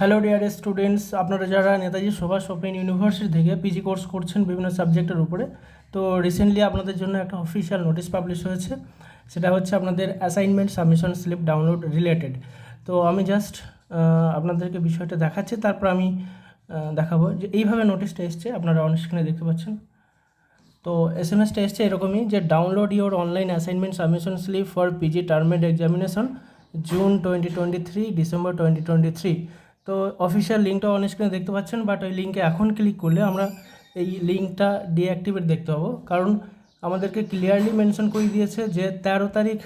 Hello dear students আপনারা যারা Netaji Subhas open university থেকে পিজি কোর্স করছেন বিভিন্ন সাবজেক্টের উপরে, তো রিসেন্টলি আপনাদের জন্য একটা অফিসিয়াল নোটিশ পাবলিশ হয়েছে। সেটা হচ্ছে আপনাদের assignment submission slip download related তো আমি জাস্ট আপনাদেরকে বিষয়টা দেখাচ্ছি, তারপর আমি দেখাবো যে এইভাবে নোটিশটা এসছে, আপনারা অন স্ক্রিনে দেখতে পাচ্ছেন। তো এস এম এসটা এসছে এরকমই যে download your online assignment submission slip for PG term end examination June twenty twenty three December twenty twenty three তো অফিসিয়াল লিঙ্কটা অন স্ক্রিনে দেখতে পাচ্ছেন বাট ওই লিঙ্কে এখন ক্লিক করলে আমরা এই লিঙ্কটা ডিঅ্যাক্টিভেট দেখতে পাবো। কারণ আমাদেরকে ক্লিয়ারলি মেনশন করে দিয়েছে যে তেরো তারিখ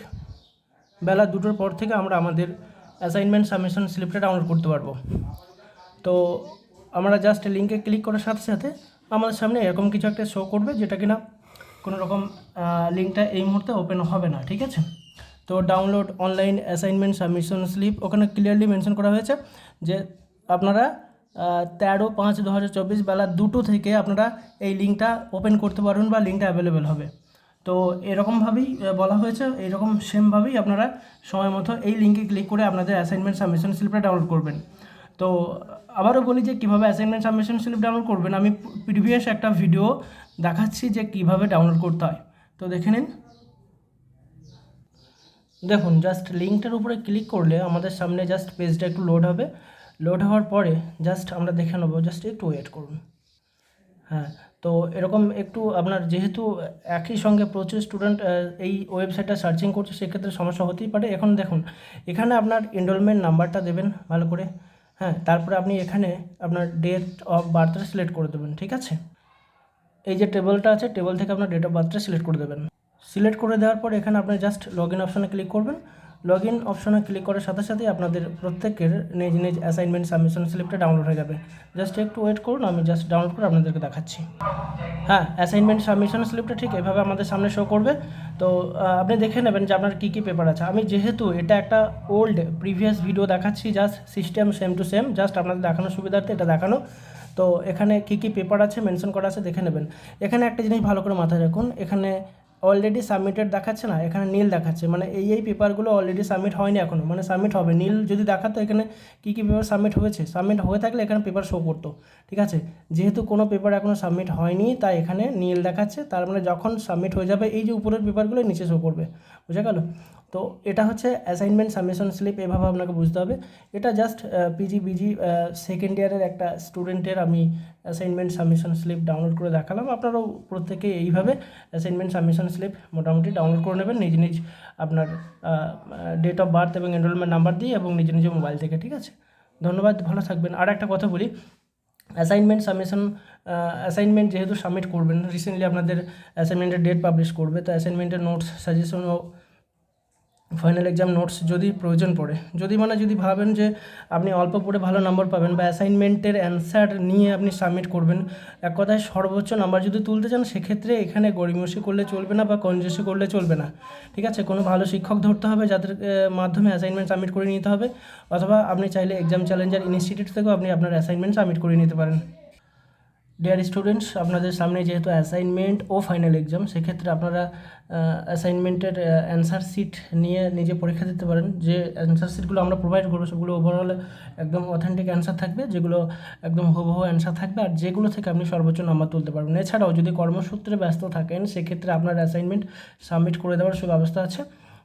বেলা দুটোর পর থেকে আমরা আমাদের অ্যাসাইনমেন্ট সাবমিশন স্লিপটা ডাউনলোড করতে পারব। তো আমরা জাস্ট লিঙ্কে ক্লিক করার সাথে সাথে আমাদের সামনে এরকম কিছু একটা শো করবে, যেটা কিনা কোনো রকম লিঙ্কটা এই মুহূর্তে ওপেন হবে না, ঠিক আছে? তো download online assignment submission slip ওখানে ক্লিয়ারলি মেনশন করা হয়েছে যে আপনারা তেরো পাঁচ দু হাজার চব্বিশ বেলা দুটো থেকে আপনারা এই লিঙ্কটা ওপেন করতে পারবেন বা লিঙ্কটা অ্যাভেলেবেল হবে। তো এরকমভাবেই বলা হয়েছে এরকম সেমভাবেই আপনারা সময় মতো এই লিঙ্কে ক্লিক করে আপনাদের অ্যাসাইনমেন্ট সাবমিশন স্লিপটা ডাউনলোড করবেন। তো আবারও বলি যে কীভাবে অ্যাসাইনমেন্ট সাবমিশন স্লিপ ডাউনলোড করবেন, আমি প্রিভিয়াস একটা ভিডিও দেখাচ্ছি যে কীভাবে ডাউনলোড করতে হয়। তো দেখে নিন। দেখুন জাস্ট লিঙ্কটার উপরে ক্লিক করলে আমাদের সামনে জাস্ট পেজটা একটু লোড হবে। লোড হওয়ার পরে জাস্ট আমরা দেখে নেব জাস্ট একটু ওয়েট করুন। হ্যাঁ তো এরকম একটু আপনার যেহেতু একই সঙ্গে প্রচুর স্টুডেন্ট এই ওয়েবসাইটটা সার্চিং করছে, সেক্ষেত্রে সমস্যা হতেই পারে। এখন দেখুন, এখানে আপনার এনরোলমেন্ট নাম্বারটা দেবেন ভালো করে। হ্যাঁ তারপরে আপনি এখানে আপনার ডেট অফ বার্থটা সিলেক্ট করে দেবেন, ঠিক আছে? এই যে টেবলটা আছে টেবল থেকে আপনার ডেট অফ বার্থটা সিলেক্ট করে দেবেন। সিলেক্ট করে দেওয়ার পর এখানে আপনি জাস্ট লগ ইন অপশনে ক্লিক করবেন। লগ ইন অপশনে ক্লিক করার সাথে সাথেই আপনাদের প্রত্যেকের নিজ নিজ অ্যাসাইনমেন্ট সাবমিশন স্লিপটা ডাউনলোড হয়ে যাবে। জাস্ট একটু ওয়েট করুন, আমি জাস্ট ডাউনলোড করে আপনাদেরকে দেখাচ্ছি। হ্যাঁ অ্যাসাইনমেন্ট সাবমিশন স্লিপটা ঠিক এভাবে আমাদের সামনে শো করবে। তো আপনি দেখে নেবেন যে আপনার কী কী পেপার আছে। আমি যেহেতু এটা একটা ওল্ড প্রিভিয়াস ভিডিও দেখাচ্ছি just system same to same just আপনাদের দেখানোর সুবিধার্থে এটা দেখানো। তো, এখানে কী কী পেপার আছে মেনশন করা আছে, দেখে নেবেন। এখানে একটা জিনিস ভালো করে মাথায় রাখুন। এখানে অলরেডি সাবমিটেড দেখাচ্ছে না, এখানে নীল দেখাচ্ছে। মানে এই এই পেপারগুলো অলরেডি সাবমিট হয়নি এখনও মানে সাবমিট হবে। নীল যদি দেখাতো এখানে কী কী পেপার সাবমিট হয়েছে? সাবমিট হয়ে থাকলে এখানে পেপার শো করতো, ঠিক আছে? যেহেতু কোনো পেপার এখনও সাবমিট হয়নি, তাই এখানে নীল দেখাচ্ছে। তার মানে যখন সাবমিট হয়ে যাবে, এই যে উপরের পেপারগুলো নিচে শো করবে। বুঝা গেল? তো এটা হচ্ছে অ্যাসাইনমেন্ট সাবমিশন স্লিপ এভাবে আপনাকে বুঝতে হবে। এটা জাস্ট পিজি বিজি সেকেন্ড ইয়ারের একটা স্টুডেন্টের আমি অ্যাসাইনমেন্ট সাবমিশন স্লিপ ডাউনলোড করে দেখালাম। আপনারাও প্রত্যেকে এইভাবে অ্যাসাইনমেন্ট সাবমিশন স্লিপ মোটামুটি ডাউনলোড করে নেবেন। নিজ নিজ আপনার ডেট অফ বার্থ এবং এনরোলমেন্ট নাম্বার দিয়ে এবং নিজ নিজ মোবাইল থেকে, ঠিক আছে? ধন্যবাদ, ভালো থাকবেন। আর একটা কথা বলি অ্যাসাইনমেন্ট সাবমিশন অ্যাসাইনমেন্ট যেহেতু সাবমিট করবেন রিসেন্টলি আপনাদের অ্যাসাইনমেন্টের ডেট পাবলিশ করবে, তো অ্যাসাইনমেন্টের নোটস সাজেশন ও ফাইনাল এক্সাম নোটস যদি প্রয়োজন পড়ে, যদি মানে যদি ভাবেন যে আপনি অল্প পড়ে ভালো নাম্বার পাবেন বা অ্যাসাইনমেন্টের অ্যান্সার নিয়ে আপনি সাবমিট করবেন, এক কথায় সর্বোচ্চ নাম্বার যদি তুলতে চান, সেক্ষেত্রে এখানে গড়িমসি করলে চলবে না বা কনজেসি করলে চলবে না। ঠিক আছে? কোনো ভালো শিক্ষক ধরতে হবে যাদের মাধ্যমে অ্যাসাইনমেন্ট সাবমিট করে নিতে হবে, অথবা আপনি চাইলে এক্সাম চ্যালেঞ্জার ইনস্টিটিউট থেকেও আপনি আপনার অ্যাসাইনমেন্ট সাবমিট করে নিতে পারেন। ডিয়ার স্টুডেন্টস আপনাদের সামনে যেহেতু অ্যাসাইনমেন্ট ও ফাইনাল এক্সাম সেক্ষেত্রে আপনারা অ্যাসাইনমেন্টের অ্যান্সার সিট নিয়ে নিজে পরীক্ষা দিতে পারেন। যে অ্যান্সার সিটগুলো আমরা প্রোভাইড করব, সেগুলো ওভারঅল একদম অথেন্টিক অ্যান্সার থাকবে, যেগুলো একদম হুবহু অ্যান্সার থাকবে, আর যেগুলো থেকে আপনি সর্বোচ্চ নাম্বার তুলতে পারবেন। এছাড়াও যদি কর্মসূত্রে ব্যস্ত থাকেন, সেক্ষেত্রে আপনার অ্যাসাইনমেন্ট সাবমিট করে দেওয়ার সুব্যবস্থা আছে।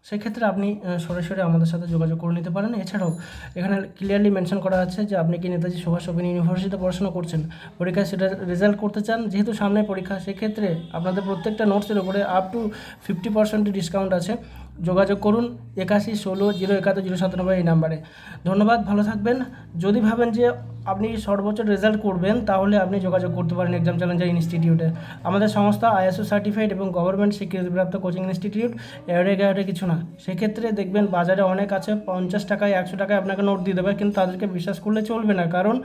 সেক্ষেত্রে আপনি সরাসরি আমাদের সাথে যোগাযোগ করে নিতে পারেন। এছাড়াও এখানে ক্লিয়ারলি মেনশন করা আছে যে আপনি কি নেতাজি সুভাষ ওপেন ইউনিভার্সিটিতে পড়াশোনা করছেন। পরীক্ষায় সেটা রেজাল্ট করতে চান, যেহেতু সামনে পরীক্ষা, সেক্ষেত্রে আপনাদের প্রত্যেকটা নোটসের উপরে up to fifty percent discount আছে। যোগাযোগ করুন, একাশি ষোলো, জিরো একাত্তর, জিরো সাতানব্বই এই নাম্বারে ধন্যবাদ, ভালো থাকবেন। যদি ভাবেন যে আপনি সর্বোচ্চ রেজাল্ট করবেন তাহলে আপনি যোগাযোগ করতে পারেন এক্সাম চ্যালেঞ্জার ইনস্টিটিউটে আমাদের সংস্থা আইএসও সার্টিফাইড এবং গভর্নমেন্ট স্বীকৃতিপ্রাপ্ত কোচিং ইনস্টিটিউট এগারো এগারোটে কিছু না। সেক্ষেত্রে দেখবেন বাজারে অনেক আছে পঞ্চাশ টাকায় একশো টাকায় আপনাকে নোট দিয়ে দেবে কিন্তু তাদেরকে বিশ্বাস করলে চলবে না। কারণ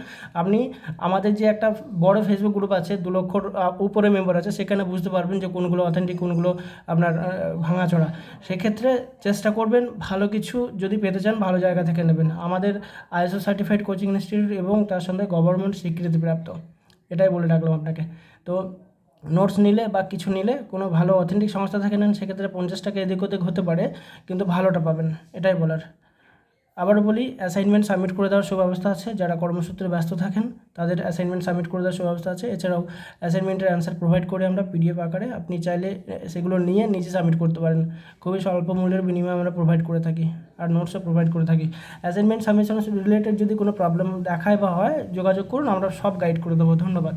আপনি আমাদের যে একটা বড় ফেসবুক গ্রুপ আছে দু লক্ষর উপরে মেম্বার আছে সেখানে বুঝতে পারবেন যে কোনগুলো অথেন্টিক কোনগুলো আপনার আহ, ভাঙাচোরা। সেক্ষেত্রে চেষ্টা করবেন ভালো কিছু যদি পেতে চান ভালো জায়গা থেকে নেবেন। আমাদের আইএসও সার্টিফাইড কোচিং ইনস্টিটিউট এবং তার সঙ্গে গভর্নমেন্ট স্বীকৃতিপ্রাপ্ত। এটাই বলে রাখলাম আপনাকে। তো নোটস নিলে বা কিছু নিলে কোনো ভালো অথেন্টিক সংস্থা থাকে নেন, সেক্ষেত্রে পঞ্চাশ টাকা এদিক ওদিক হতে পারে, কিন্তু ভালোটা পাবেন, এটাই বলার। আবারও বলি অ্যাসাইনমেন্ট সাবমিট করে দেওয়ার সুব্যবস্থা আছে। যারা কর্মসূত্রে ব্যস্ত থাকেন, তাদের অ্যাসাইনমেন্ট সাবমিট করে দেওয়ার সুব্যবস্থা আছে। এছাড়াও অ্যাসাইনমেন্টের অ্যান্সার প্রোভাইড করে আমরা পিডিএফ আকারে আপনি চাইলে সেগুলো নিয়ে নিজে সাবমিট করতে পারেন। খুবই স্বল্প মূল্যের বিনিময়ে আমরা প্রোভাইড করে থাকি আর নোটসও প্রোভাইড করে থাকি। অ্যাসাইনমেন্ট সাবমিশন রিলেটেড যদি কোনো প্রবলেম দেখায় বা হয়, যোগাযোগ করুন, আমরা সব গাইড করে দেবো। ধন্যবাদ।